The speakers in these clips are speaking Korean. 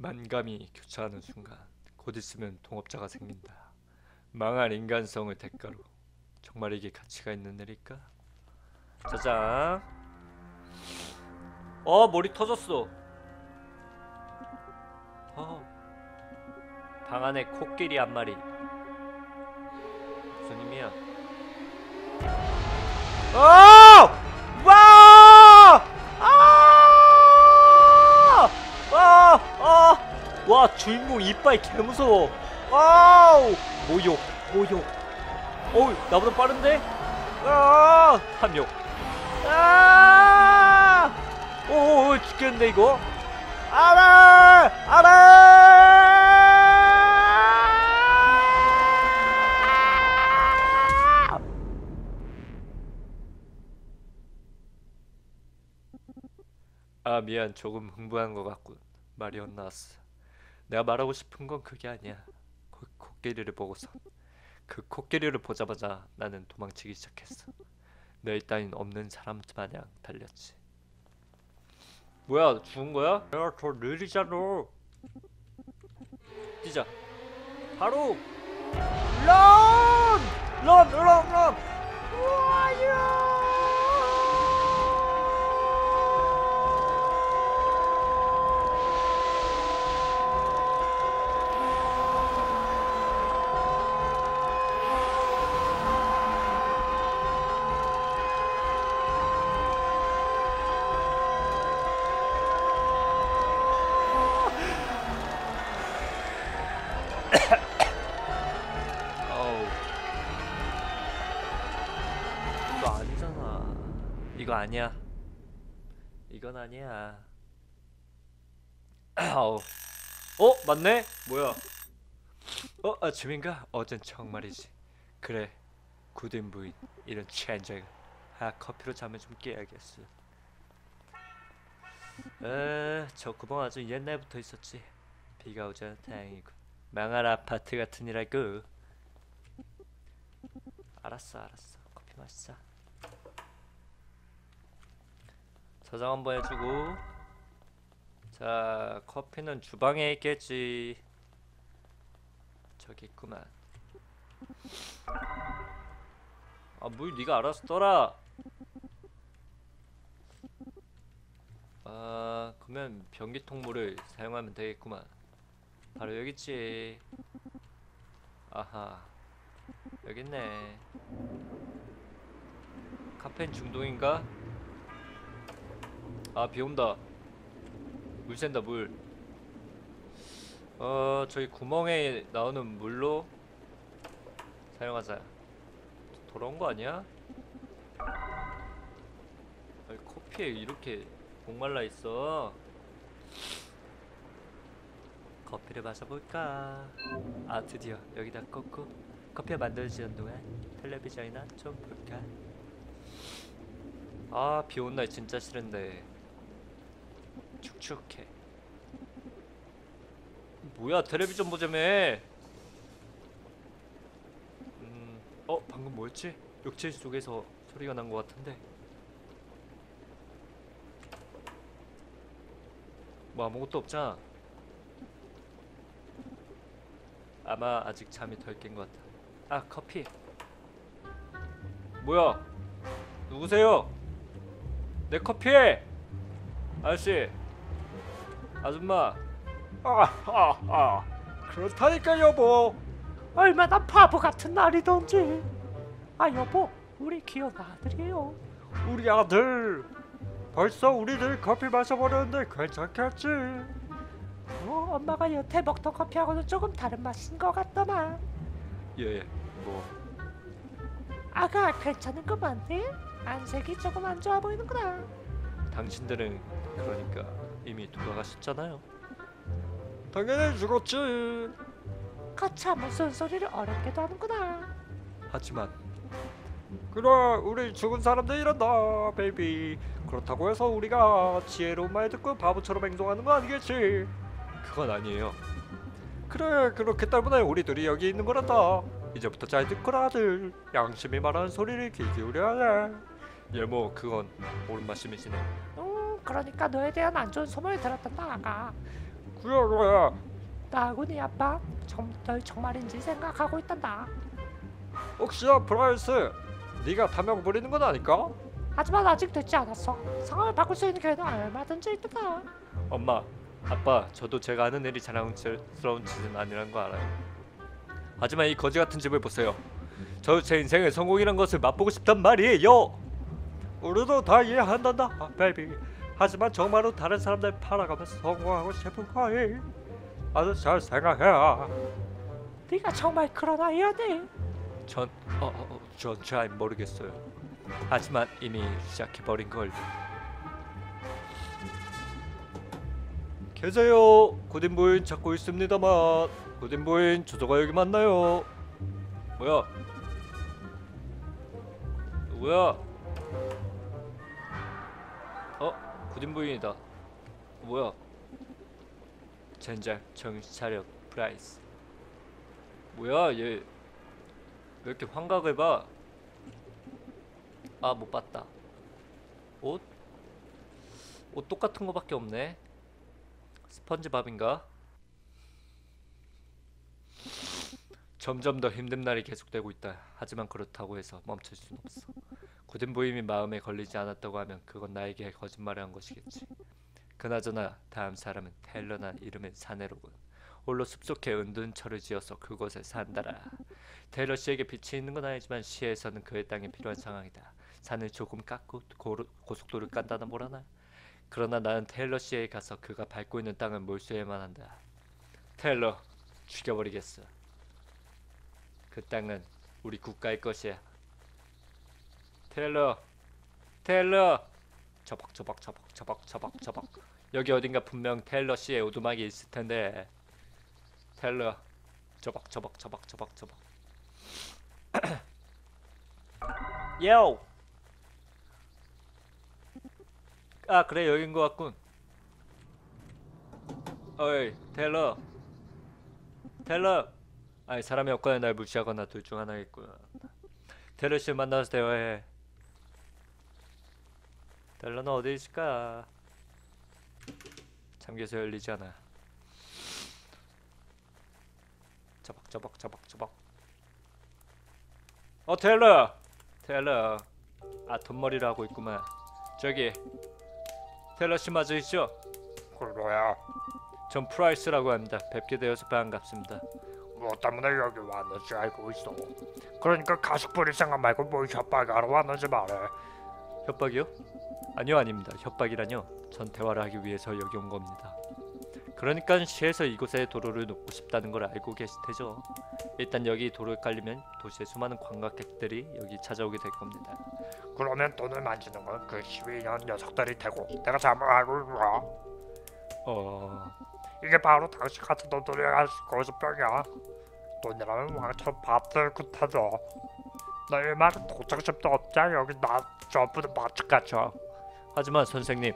만감이 교차하는 순간 곧 있으면 동업자가 생긴다. 망할 인간성을 대가로 정말 이게 가치가 있는 일일까? 짜잔. 어 머리 터졌어. 어. 방 안에 코끼리 한 마리. 무슨 의미야? 어! 주인공 이빨 개 무서워. 와우! 모욕, 모욕. 어우 나보다 빠른데? 아! 탐욕. 아! 오, 오 죽겠는데 이거? 아래! 아래! 아 미안 조금 흥분한 것 같군 말이 헛나왔어 내가 말하고 싶은 건 그게 아니야 코, 코끼리를 보고서 그 코끼리를 보자마자 나는 도망치기 시작했어 내 따윈 없는 사람 마냥 달렸지 뭐야 죽은 거야? 내가 더 느리잖아 뛰자 바로 런! 런! 런! 런! 어우 아니야. 이건 아니야. 아우. 어 맞네? 뭐야? 어 아침인가? 어젠 정말이지. 그래 굳은 부인 이런 체인저가 아 커피로 잠을 좀 깨야겠어. 에저 구멍 아주 옛날부터 있었지. 비가 않아 다행이군. 망할 아파트 같은 이라고 알았어 알았어. 커피 마시자 저장 한번 해주고. 자 커피는 주방에 있겠지. 저기 있구만. 아물 네가 알아서 떠라. 아 그러면 변기통 물을 사용하면 되겠구만. 바로 여기 있지. 아하 여기 있네. 카페인 중독인가? 아 비온다. 물 샌다 물. 어, 저기 구멍에 나오는 물로 사용하자. 돌아온 거 아니야? 아니, 커피에 이렇게 목말라 있어. 커피를 마셔볼까? 아 드디어 여기다 꽂고 커피가 만들어지는 동안 텔레비전이나 좀 볼까? 아 비온날 진짜 싫은데 축축해 뭐야 텔레비전 보자며 음, 어 방금 뭐였지? 욕실 속에서 소리가 난 것 같은데 뭐 아무것도 없잖아 아마 아직 잠이 덜 깬 것 같아. 아 커피. 뭐야? 누구세요? 내 커피! 아저씨. 아줌마. 아하하 아, 그렇다니까 여보. 얼마나 바보 같은 날이던지. 아 여보 우리 귀여운 아들이에요. 우리 아들. 벌써 우리들 커피 마셔버렸는데 괜찮겠지? 어 엄마가 여태 먹던 커피하고는 조금 다른 맛인 것 같더만. 예, 뭐. 아가 괜찮은 거 맞니? 안색이 조금 안 좋아 보이는구나. 당신들은 그러니까 이미 돌아가셨잖아요. 당연히 죽었지. 거참 쓴소리를 어렵게도 하는구나. 하지만 그래 우리 죽은 사람들 이런다 베이비. 그렇다고 해서 우리가 지혜로운 말 듣고 바보처럼 행동하는 거 아니겠지? 그건 아니에요. 그래 그렇기 때문에 우리들이 여기 있는 거란다. 이제부터 잘 듣거라 아들. 양심이 말하는 소리를 귀 기울여야 해. 예, 뭐 그건 옳은 말씀이시네. 음, 그러니까 너에 대한 안 좋은 소문이 들었단다 아가 그래 나하고 네 아빠 정, 널 정말인지 생각하고 있단다. 혹시야 브라이스 네가 타명 부리는 건 아닐까? 하지만 아직 늦지 않았어. 상황을 바꿀 수 있는 기회는 얼마든지 있다. 엄마, 아빠, 저도 제가 하는 일이 자랑스러운 짓은 아니라는 거 알아요. 하지만 이 거지 같은 집을 보세요. 저 제 인생의 성공이란 것을 맛보고 싶단 말이에요. 우리도 다 이해한단다 아, 베이비 하지만 정말로 다른 사람들 팔아가면서 성공하고 싶은 거이 아주 잘 생각해 네가 정말 그런 아이였니? 전, 어, 어, 어, 전잘 모르겠어요. 하지만 이미 시작해 버린 걸. 계세요. 고딘 부인 찾고 있습니다만 고딘 부인 조조가 여기 맞나요? 뭐야? 누구야? 어, 고딘 부인이다. 뭐야? 젠장 정신 차려 프라이스. 뭐야 얘? 왜 이렇게 환각을 봐? 아, 못 봤다. 옷? 옷 똑같은 거밖에 없네. 스펀지밥인가? 점점 더 힘든 날이 계속되고 있다. 하지만 그렇다고 해서 멈출 순 없어. 굳은 보임이 마음에 걸리지 않았다고 하면 그건 나에게 거짓말을 한 것이겠지. 그나저나 다음 사람은 텔러난 이름의 사내로군. 홀로 숲속에 은둔처를 지어서 그곳에 산다라. 테일러 씨에게 빛이 있는 건 아니지만 시에서는 그의 땅이 필요한 상황이다. 산을 조금 깎고 고로, 고속도로를 깐다나 뭐라나. 그러나 나는 테일러 씨에 가서 그가 밟고 있는 땅을 몰수해야만 한다. 테일러 죽여버리겠어. 그 땅은 우리 국가의 것이야. 테일러, 테일러. 저벅 저벅 저벅 저벅 저벅 저벅. 여기 어딘가 분명 테일러 씨의 오두막이 있을 텐데. 테일러, 저벅 저벅 저벅 저벅 저벅. 요. 아 그래 여긴 것 같군. 어이 텔러. 텔러. 아니 사람이 없거나 날 무시하거나 둘 중 하나겠구나. 텔러 씨 만나서 대화해. 텔러는 어디 있을까? 잠겨서 열리지 않아. 저벅 저벅. 어 텔러. 텔러. 아 돈머리를 하고 있구만. 저기 텔러 씨 맞으시죠? 그거야 전 프라이스라고 합니다. 뵙게 되어서 반갑습니다. 뭐 때문에 여기 왔는지 알고 있어 그러니까 가식 부릴 생각 말고 뭐 협박하러 왔는지 말해 협박이요? 아니요 아닙니다. 협박이라뇨. 전 대화를 하기 위해서 여기 온 겁니다. 그러니까 시에서 이곳에 도로를 놓고 싶다는 걸 알고 계실 테죠. 일단 여기 도로를 깔리면 도시의 수많은 관광객들이 여기 찾아오게 될 겁니다. 그러면 돈을 만지는 건 그 시위년 녀석들이 되고 내가 잘못 알고 있나? 어... 이게 바로 당신 같은 놈들이 할 거짓병이야 돈이라면 왕처럼 밥들 굿하죠 너희 말은 도착점도 없자 여기 나 전부 다 마찬가지야 하지만 선생님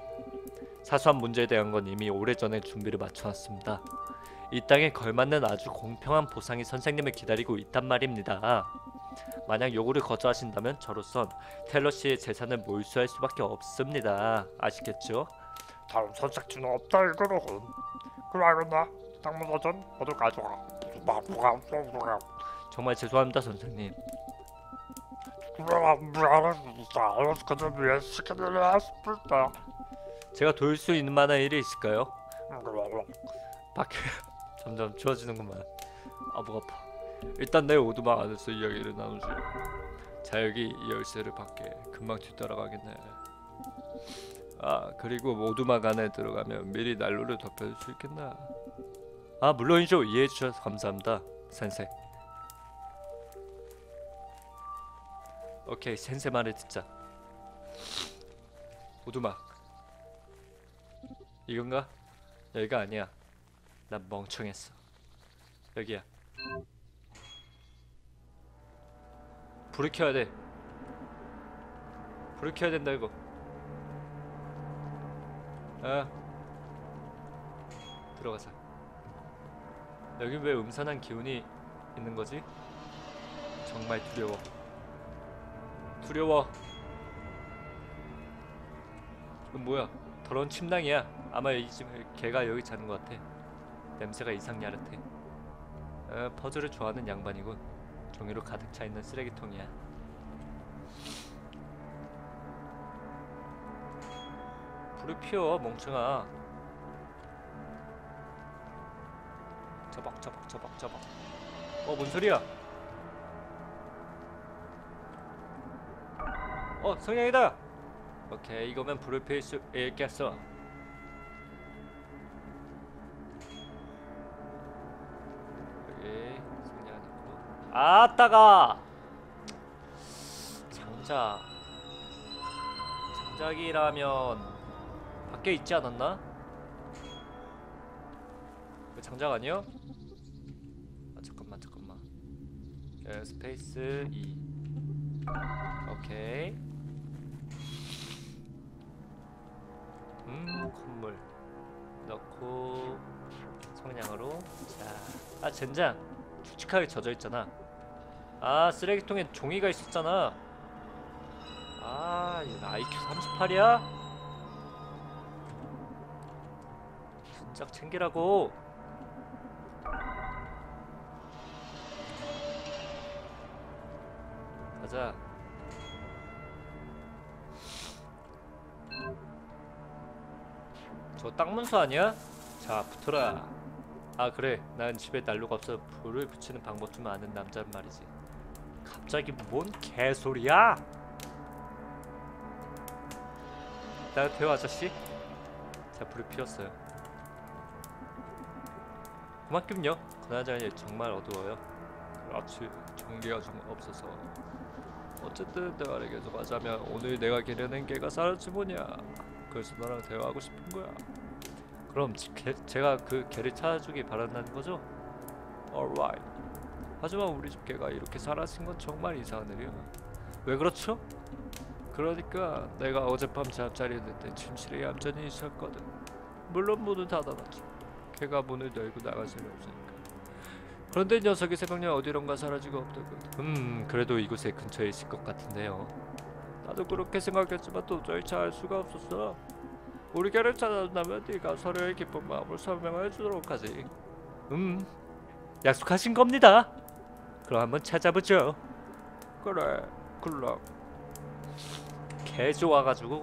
사소한 문제에 대한 건 이미 오래전에 준비를 마쳐놨습니다. 이 땅에 걸맞는 아주 공평한 보상이 선생님을 기다리고 있단 말입니다. 만약 요구를 거절하신다면 저로선 텔러 씨의 재산을 몰수할 수밖에 없습니다. 아시겠죠? 다른 선택지는 없다 이거는 그래 알겠나? 당무서전 모두 가져가 정말 죄송합니다, 선생님. 제가 도울 수 있는 만한 일이 있을까요? 밖에 점점 추워지는구만. 아, 목 아파. 일단 내 오두막 안에서 이야기를 나누지. 자 여기 이 열쇠를 받게 금방 뒤따라가겠네. 아 그리고 오두막 안에 들어가면 미리 난로를 덮여줄 수 있겠나? 아 물론이죠. 이해해 주셔서 감사합니다, 센세. 오케이 센세 말을 듣자. 오두막. 이건가? 여기가 아니야. 난 멍청했어. 여기야. 불을 켜야 돼. 불을 켜야 된다 이거. 아. 들어가자. 여기 왜 음산한 기운이 있는 거지? 정말 두려워. 두려워. 이건 뭐야? 더러운 침낭이야. 아마 이 집에 개가 여기 자는 것 같아. 냄새가 이상 야릇해. 어, 퍼즐을 좋아하는 양반이군. 종이로 가득 차 있는 쓰레기통이야. 불을 피워 멍청아. 저벅 저벅 저벅 저벅. 어 뭔 소리야? 어 성냥이다. 오케이 이거면 불을 피울 수 있겠어. 여기 성냥 있고. 아따가 장작. 장작이라면 밖에 있지 않았나? 그 장작 아니요? 아 잠깐만 잠깐만. 에, 스페이스 2. 오케이. 음 콧물 넣고 성냥으로 자, 아 젠장 축축하게 젖어 있잖아. 아 쓰레기통에 종이가 있었잖아. 아 이거 IQ 38이야? 진작 챙기라고. 가자. 저 땅문서 아니야? 자 붙어라. 아 그래. 난 집에 난로가 없어 불을 붙이는 방법 좀 아는 남자란 말이지. 갑자기 뭔 개소리야? 따뜻해요 아저씨. 자 불을 피웠어요. 그만큼요. 그나저나 정말 어두워요. 그렇지 전기가 좀 없어서. 어쨌든 대화를 계속 하자면 오늘 내가 기르는 개가 사라지 뭐냐 그래서 너랑 대화하고 싶은 거야. 그럼 지- 개, 제가 그 개를 찾아주길 바란다는 거죠? Alright. 하지만 우리 집 개가 이렇게 사라진 건 정말 이상한 일이야. 왜 그렇죠? 그러니까 내가 어젯밤 잠자리에 있는데 침실에 얌전히 있었거든. 물론 문은 닫아놨죠 개가 문을 열고 나갈 수는 없으니까. 그런데 이 녀석이 새벽녘 어디론가 사라지고 없더군. 음 그래도 이곳에 근처에 있을 것 같은데요 나도 그렇게 생각했지만 도저히 찾을 수가 없었어. 우리 개를 찾아준다면 네가 서로의 기쁜 마음을 설명해 주도록 하지. 음 약속하신 겁니다. 그럼 한번 찾아보죠. 그래 굴럭 개 좋아가지고